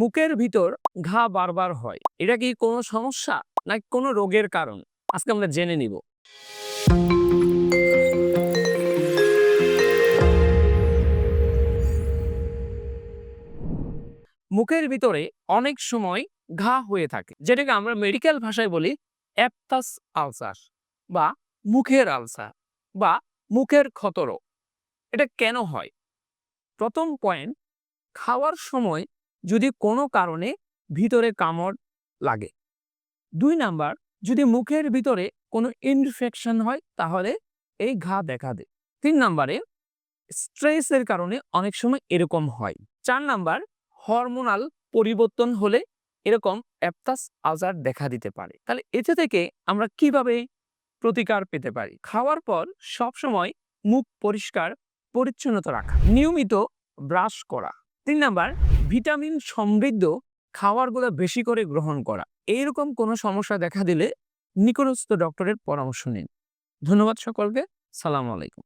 মুখের ভিতর ঘা বারবার হয়। এটা কি কোনো সমস্যা নাকি কোনো রোগের কারণ? আজকে আমরা জেনে নিব। মুখের ভিতরে অনেক সময় ঘা হয়ে থাকে, যেটাকে আমরা মেডিকেল ভাষায় বলি অ্যাপটাস আলসার বা মুখের আলসার বা মুখের ক্ষতরোগ। এটা কেন হয়? প্রথম পয়েন্ট খাওয়ার সময় যদি কোনো কারণে ভিতরে কামড় লাগে। দুই নাম্বার, যদি মুখের ভিতরে কোনো ইনফেকশন হয়, তাহলে এই ঘা দেখা দেয়। তিন নাম্বারে স্ট্রেসের কারণে অনেক সময় এরকম হয়। চার নাম্বার হরমোনাল পরিবর্তন হলে এরকম অ্যাপটাস আজার দেখা দিতে পারে। তাহলে এতে থেকে আমরা কীভাবে প্রতিকার পেতে পারি? খাওয়ার পর সব সময় মুখ পরিষ্কার, পরিচ্ছন্নতা রাখা। নিয়মিত ব্রাশ করা। তিন নাম্বার, ভিটামিন সমৃদ্ধ খাবারগুলো বেশি করে গ্রহণ করা। এইরকম কোনো সমস্যা দেখা দিলে নিকটস্থ ডক্টরের পরামর্শ নিন। ধন্যবাদ সকলকে। সালাম আলাইকুম।